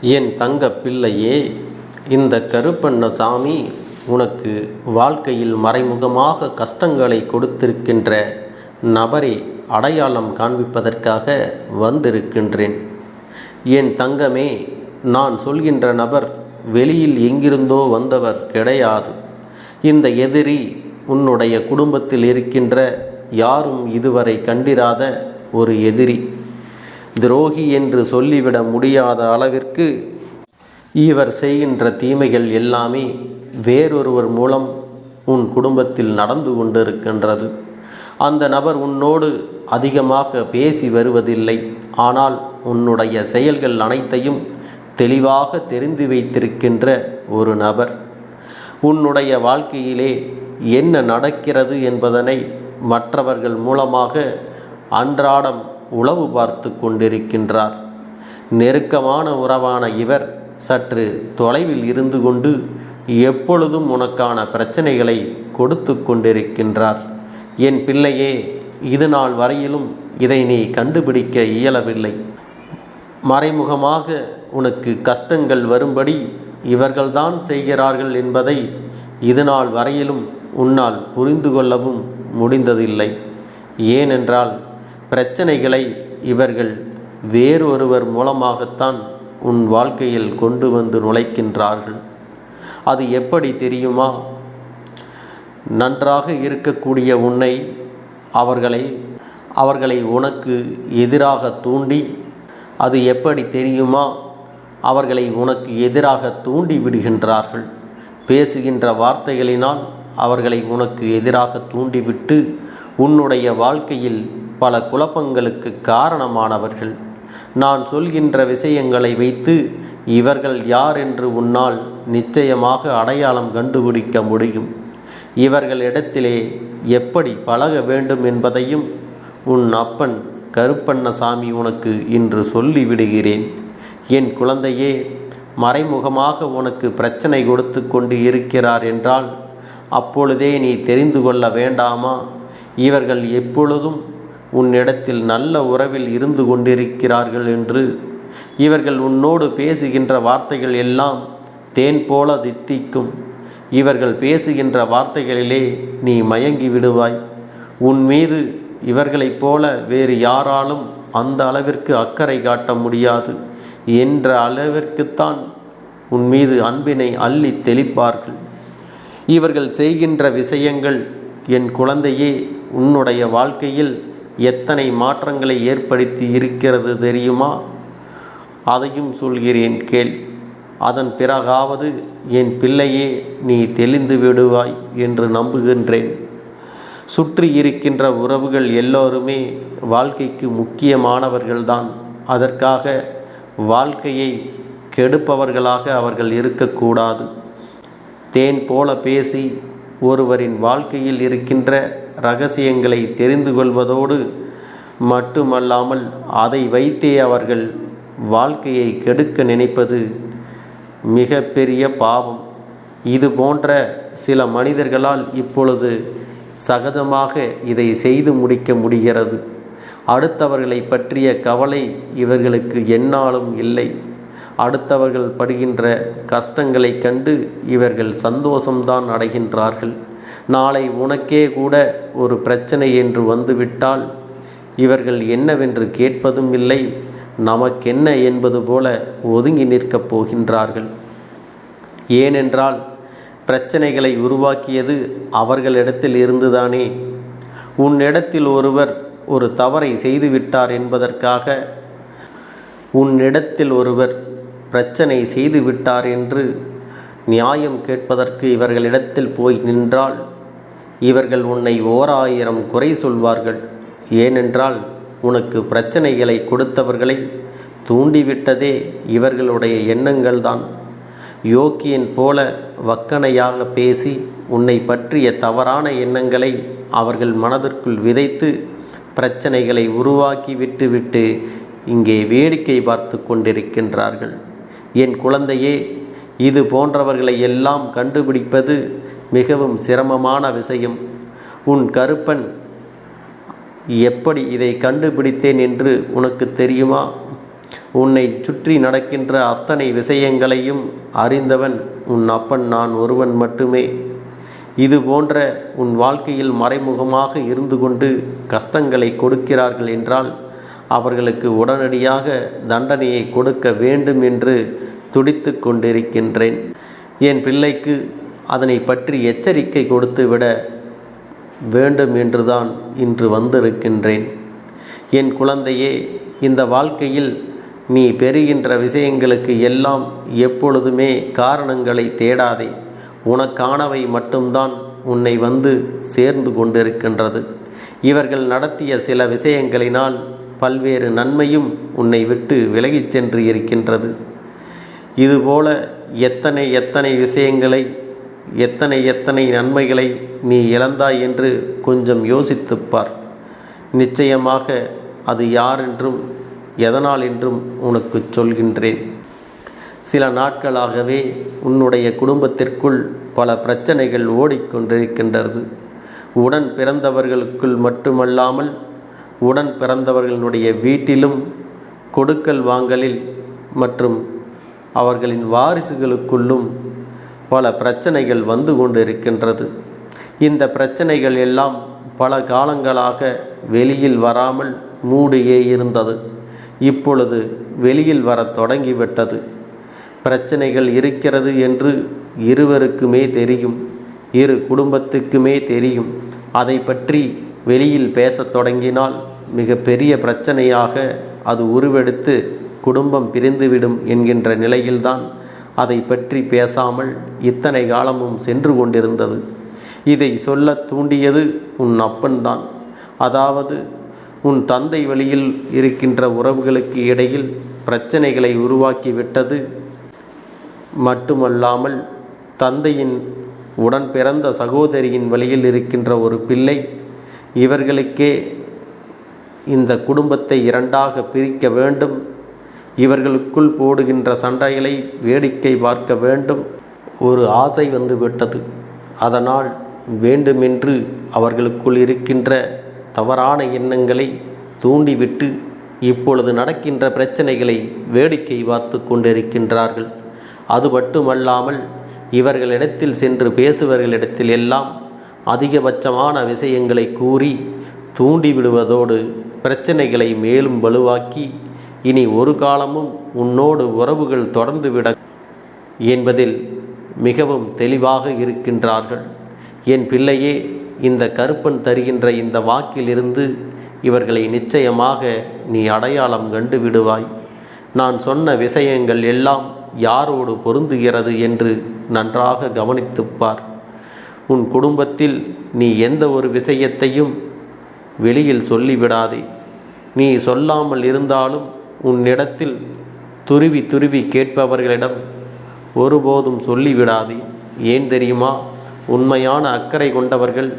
என் தங்க பிள்ளையே இந்த கருப்பண்ணசாமி உனக்கு வாழ்க்கையில் மறைமுகமாக கஷ்டங்களை கொடுத்திருக்கின்ற நபரை அடையாளம் காண்பிப்பதற்காக வந்திருக்கின்றேன். என் தங்கமே நான் சொல்கின்ற நபர் வெளியில் எங்கிருந்தோ வந்தவர் கிடையாது. இந்த எதிரி உன்னுடைய குடும்பத்தில் இருக்கின்ற யாரும் இதுவரை கண்டிராத ஒரு எதிரி. துரோகி என்று சொல்லிவிட முடியாத அளவிற்கு இவர் செய்கின்ற தீமைகள் எல்லாமே வேறொருவர் மூலம் உன் குடும்பத்தில் நடந்து கொண்டிருக்கின்றது. அந்த நபர் உன்னோடு அதிகமாக பேசி வருவதில்லை. ஆனால் உன்னுடைய செயல்கள் அனைத்தையும் தெளிவாக தெரிந்து வைத்திருக்கின்ற ஒரு நபர். உன்னுடைய வாழ்க்கையிலே என்ன நடக்கிறது என்பதனை மற்றவர்கள் மூலமாக அன்றாடம் உளவு பார்த்து கொண்டிருக்கின்றார். நெருக்கமான உறவான இவர் சற்று தொலைவில் இருந்து கொண்டு எப்பொழுதும் உனக்கான பிரச்சனைகளை கொடுத்து கொண்டிருக்கின்றார். என் பிள்ளையே இது நாள் வரையிலும் இதை நீ கண்டுபிடிக்க இயலவில்லை. மறைமுகமாக உனக்கு கஷ்டங்கள் வரும்படி இவர்கள்தான் செய்கிறார்கள் என்பதை இது நாள் வரையிலும் உன்னால் புரிந்து கொள்ளவும் முடிந்ததில்லை. ஏனென்றால் பிரச்சனைகளை இவர்கள் வேறொருவர் மூலமாகத்தான் உன் வாழ்க்கையில் கொண்டு வந்து நுழைக்கின்றார்கள். அது எப்படி தெரியுமா? நன்றாக இருக்கக்கூடிய உன்னை அவர்களை அவர்களை உனக்கு எதிராக தூண்டி அது எப்படி தெரியுமா? அவர்களை உனக்கு எதிராக தூண்டி விடுகின்றார்கள். பேசுகின்ற வார்த்தைகளினால் அவர்களை உனக்கு எதிராக தூண்டிவிட்டு உன்னுடைய வாழ்க்கையில் பல குழப்பங்களுக்கு காரணமானவர்கள். நான் சொல்கின்ற விஷயங்களை வைத்து இவர்கள் யார் என்று உன்னால் நிச்சயமாக அடையாளம் கண்டுபிடிக்க முடியும். இவர்களிடத்திலே எப்படி பழக வேண்டும் என்பதையும் உன் அப்பன் கருப்பண்ணசாமி உனக்கு இன்று சொல்லிவிடுகிறேன் என் குழந்தையே மறைமுகமாக உனக்கு பிரச்சனை கொடுத்து கொண்டு இருக்கிறார் என்றால் அப்பொழுதே நீ தெரிந்து கொள்ள வேண்டாமா? இவர்கள் எப்பொழுதும் உன்னிடத்தில் நல்ல உறவில் இருந்து கொண்டிருக்கிறார்கள் என்று. இவர்கள் உன்னோடு பேசுகின்ற வார்த்தைகள் எல்லாம் தேன் போல தித்திக்கும். இவர்கள் பேசுகின்ற வார்த்தைகளிலே நீ மயங்கி விடுவாய். உன் மீது இவர்களைப் போல வேறு யாராலும் அந்த அளவிற்கு அக்கறை காட்ட முடியாது. என்ற அளவிற்குத்தான் உன் மீது அன்பினை அள்ளி தெளிப்பார்கள். இவர்கள் செய்கின்ற விஷயங்கள் என் குழந்தையே உன்னுடைய வாழ்க்கையில் எத்தனை மாற்றங்களை ஏற்படுத்தி இருக்கிறது தெரியுமா? அதையும் சொல்கிறேன் கேள். அதன் பிறகாவது என் பிள்ளையே நீ தெளிந்து விடுவாய் என்று நம்புகின்றேன். சுற்றி இருக்கின்ற உறவுகள் எல்லோருமே வாழ்க்கைக்கு முக்கியமானவர்கள்தான். அதற்காக வாழ்க்கையை கெடுப்பவர்களாக அவர்கள் இருக்கக்கூடாது. தேன் போல பேசி ஒருவரின் வாழ்க்கையில் இருக்கின்ற ரகசியங்களை தெரிந்து கொள்வதோடு மட்டுமல்லாமல் அதை வைத்தே அவர்கள் வாழ்க்கையை கெடுக்க நினைப்பது மிக பெரிய பாவம். இது போன்ற சில மனிதர்களால் இப்பொழுது சகஜமாக இதை செய்து முடிக்க முடிகிறது. அடுத்தவர்களை பற்றிய கவலை இவர்களுக்கு என்னாலும் இல்லை. அடுத்தவர்கள் படுகின்ற கஷ்டங்களை கண்டு இவர்கள் சந்தோஷம்தான் அடைகின்றார்கள். நாளை உனக்கே கூட ஒரு பிரச்சனை என்று வந்துவிட்டால் இவர்கள் என்னவென்று கேட்பதும் இல்லை நமக்கென்ன என்பது போல ஒதுங்கி நிற்கப் போகின்றார்கள். ஏனென்றால் பிரச்சனைகளை உருவாக்கியது அவர்களிடத்தில் இருந்துதானே. உன்னிடத்தில் ஒருவர் ஒரு தவறை செய்துவிட்டார் என்பதற்காக உன்னிடத்தில் ஒருவர் பிரச்சனை செய்துவிட்டார் என்று நியாயம் கேட்பதற்கு இவர்களிடத்தில் போய் நின்றால் இவர்கள் உன்னை ஓர் ஆயிரம் குறை சொல்வார்கள். ஏனென்றால் உனக்கு பிரச்சனைகளை கொடுத்தவர்களை தூண்டிவிட்டதே இவர்களுடைய எண்ணங்கள்தான். யோக்கியன் போல வக்கனையாக பேசி உன்னை பற்றிய தவறான எண்ணங்களை அவர்கள் மனதிற்குள் விதைத்து பிரச்சனைகளை உருவாக்கி விட்டுவிட்டு இங்கே வேடிக்கை பார்த்து கொண்டிருக்கின்றார்கள். என் குழந்தையே இது போன்றவர்களை எல்லாம் கண்டுபிடிப்பது மிகவும் சிரமமான விஷயம். உன் கருப்பன் எப்படி இதை கண்டுபிடித்தேன் என்று உனக்கு தெரியுமா? உன்னை சுற்றி நடக்கின்ற அத்தனை விஷயங்களையும் அறிந்தவன் உன் அப்பன் நான் ஒருவன் மட்டுமே. இது போன்ற உன் வாழ்க்கையில் மறைமுகமாக இருந்து கொண்டு கஷ்டங்களை கொடுக்கிறார்கள் என்றால் அவர்களுக்கு உடனடியாக தண்டனையை கொடுக்க வேண்டும் என்று துடித்து கொண்டிருக்கின்றேன். என் பிள்ளைக்கு அதனை பற்றி எச்சரிக்கை கொடுத்துவிட வேண்டும் என்றுதான் இன்று வந்திருக்கின்றேன். என் குழந்தையே இந்த வாழ்க்கையில் நீ பெறுகின்ற விஷயங்களுக்கு எல்லாம் எப்பொழுதுமே காரணங்களை தேடாதே. உனக்கானவை மட்டும்தான் உன்னை வந்து சேர்ந்து கொண்டிருக்கின்றது. இவர்கள் நடத்திய சில விஷயங்களினால் பல்வேறு நன்மையும் உன்னை விட்டு விலகிச் சென்று இருக்கின்றது. இதுபோல எத்தனை எத்தனை விஷயங்களை எத்தனை எத்தனை நன்மைகளை நீ இழந்தாய் என்று கொஞ்சம் யோசித்துப்பார். நிச்சயமாக அது யார் என்றும் எதனால் என்றும் உனக்கு சொல்கின்றேன். சில நாட்களாகவே உன்னுடைய குடும்பத்திற்குள் பல பிரச்சனைகள் ஓடிக்கொண்டிருக்கின்றது. உடன் பிறந்தவர்களுக்குள் மட்டுமல்லாமல் உடன் பிறந்தவர்களுடைய வீட்டிலும் கொடுக்கல் வாங்கலில் மற்றும் அவர்களின் வாரிசுகளுக்குள்ளும் பல பிரச்சனைகள் வந்து கொண்டிருக்கின்றது. இந்த பிரச்சனைகள் எல்லாம் பல காலங்களாக வெளியில் வராமல் மூடியே இருந்தது. இப்பொழுது வெளியில் வரத் தொடங்கிவிட்டது. பிரச்சனைகள் இருக்கிறது என்று இருவருக்குமே தெரியும். இரு குடும்பத்துக்குமே தெரியும். அதை பற்றி வெளியில் பேசத் தொடங்கினால் மிக பெரிய பிரச்சனையாக அது உருவெடுத்து குடும்பம் பிரிந்துவிடும் என்கின்ற நிலையில்தான் அதை பற்றி பேசாமல் இத்தனை காலமும் சென்று கொண்டிருந்தது. இதை சொல்ல தூண்டியது உன் அப்பன்தான். அதாவது உன் தந்தை வழியில் இருக்கின்ற உறவுகளுக்கு இடையில் பிரச்சனைகளை உருவாக்கிவிட்டது மட்டுமல்லாமல் தந்தையின் உடன் பிறந்த சகோதரியின் வழியில் இருக்கின்ற ஒரு பிள்ளை இவர்களுக்கே இந்த குடும்பத்தை இரண்டாக பிரிக்க வேண்டும். இவர்களுக்குள் போடுகின்ற சண்டைகளை வேடிக்கை பார்க்க வேண்டும். ஒரு ஆசை வந்து விட்டது. அதனால் வேண்டுமென்று அவர்களுக்குள் இருக்கின்ற தவறான எண்ணங்களை தூண்டிவிட்டு இப்பொழுது நடக்கின்ற பிரச்சனைகளை வேடிக்கை பார்த்து கொண்டிருக்கின்றார்கள். அது மட்டுமல்லாமல் இவர்களிடத்தில் சென்று பேசுவர்களிடத்தில் எல்லாம் அதிகபட்சமான விஷயங்களை கூறி தூண்டிவிடுவதோடு பிரச்சனைகளை மேலும் வலுவாக்கி இனி ஒரு காலமும் உன்னோடு உறவுகள் தொடர்ந்துவிட என்பதில் மிகவும் தெளிவாக இருக்கின்றார்கள். என் பிள்ளையே இந்த கருப்பன் தருகின்ற இந்த வாக்கிலிருந்து இவர்களை நிச்சயமாக நீ அடையாளம் கண்டு விடுவாய். நான் சொன்ன விஷயங்கள் எல்லாம் யாரோடு பொருந்துகிறது என்று நன்றாக கவனித்துப்பார். உன் குடும்பத்தில் நீ எந்த ஒரு விஷயத்தையும் வெளியில் சொல்லிவிடாதே. நீ சொல்லாமல் இருந்தாலும் உன்னிடத்தில் துருவி துருவி கேட்பவர்களிடம் ஒருபோதும் சொல்லிவிடாதே. ஏன் தெரியுமா? உண்மையான அக்கறை கொண்டவர்கள்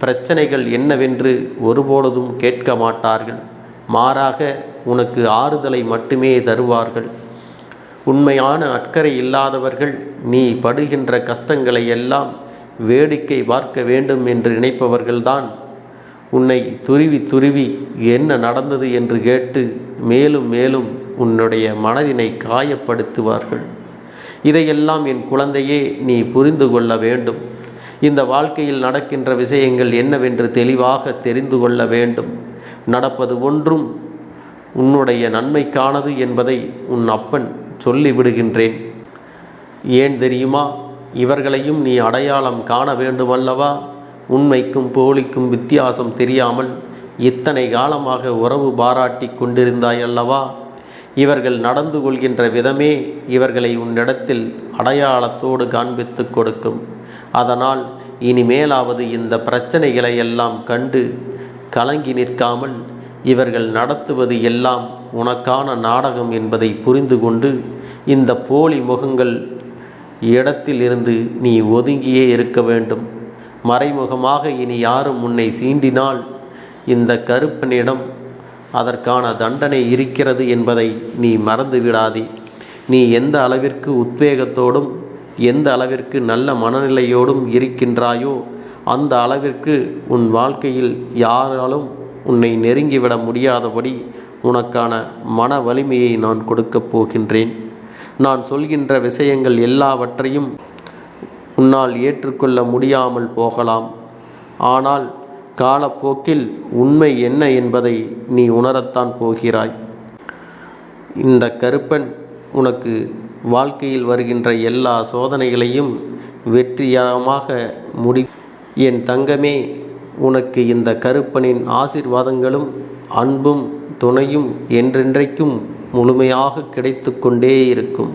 பிரச்சனைகள் என்னவென்று ஒருபொழுதும் கேட்க மாட்டார்கள். மாறாக உனக்கு ஆறுதலை மட்டுமே தருவார்கள். உண்மையான அக்கறை இல்லாதவர்கள் நீ படுகின்ற கஷ்டங்களை எல்லாம் வேடிக்கை பார்க்க வேண்டும் என்று நினைப்பவர்கள்தான் உன்னை துருவி துருவி என்ன நடந்தது என்று கேட்டு மேலும் மேலும் உன்னுடைய மனதினை காயப்படுத்துவார்கள். இதையெல்லாம் என் குழந்தையே நீ புரிந்து கொள்ள வேண்டும். இந்த வாழ்க்கையில் நடக்கின்ற விஷயங்கள் என்னவென்று தெளிவாக தெரிந்து கொள்ள வேண்டும். நடப்பது ஒன்றும் உன்னுடைய நன்மைக்கானது என்பதை உன் அப்பன் சொல்லிவிடுகின்றேன். ஏன் தெரியுமா? இவர்களையும் நீ அடையாளம் காண வேண்டுமல்லவா? உண்மைக்கும் போலிக்கும் வித்தியாசம் தெரியாமல் இத்தனை காலமாக உறவு பாராட்டி கொண்டிருந்தாய் அல்லவா இவர்கள் நடந்து கொள்கின்ற விதமே இவர்களை உன்னிடத்தில் அடையாளத்தோடு காண்பித்து கொடுக்கும். அதனால் இனிமேலாவது இந்த பிரச்சனைகளை எல்லாம் கண்டு கலங்கி நிற்காமல் இவர்கள் நடத்துவது எல்லாம் உனக்கான நாடகம் என்பதை புரிந்து கொண்டு இந்த போலி முகங்கள் இடத்திலிருந்து நீ ஒதுங்கியே இருக்க வேண்டும். மறைமுகமாக இனி யாரும் உன்னை சீண்டினால் இந்த கருப்பனிடம் அதற்கான தண்டனை இருக்கிறது என்பதை நீ மறந்து விடாதே நீ எந்த அளவிற்கு உத்வேகத்தோடும் எந்த அளவிற்கு நல்ல மனநிலையோடும் இருக்கின்றாயோ அந்த அளவிற்கு உன் வாழ்க்கையில் யாராலும் உன்னை நெருங்கிவிட முடியாதபடி உனக்கான மன வலிமையை நான் கொடுக்கப் போகின்றேன். நான் சொல்கின்ற விஷயங்கள் எல்லாவற்றையும் உன்னால் ஏற்றுக்கொள்ள முடியாமல் போகலாம். ஆனால் காலப்போக்கில் உண்மை என்ன என்பதை நீ உணரத்தான் போகிறாய். இந்த கருப்பன் உனக்கு வாழ்க்கையில் வருகின்ற எல்லா சோதனைகளையும் வெற்றிகரமாக முடி என் தங்கமே உனக்கு இந்த கருப்பனின் ஆசிர்வாதங்களும் அன்பும் துணையும் என்றென்றைக்கும் முழுமையாக கிடைத்து கொண்டே இருக்கும்.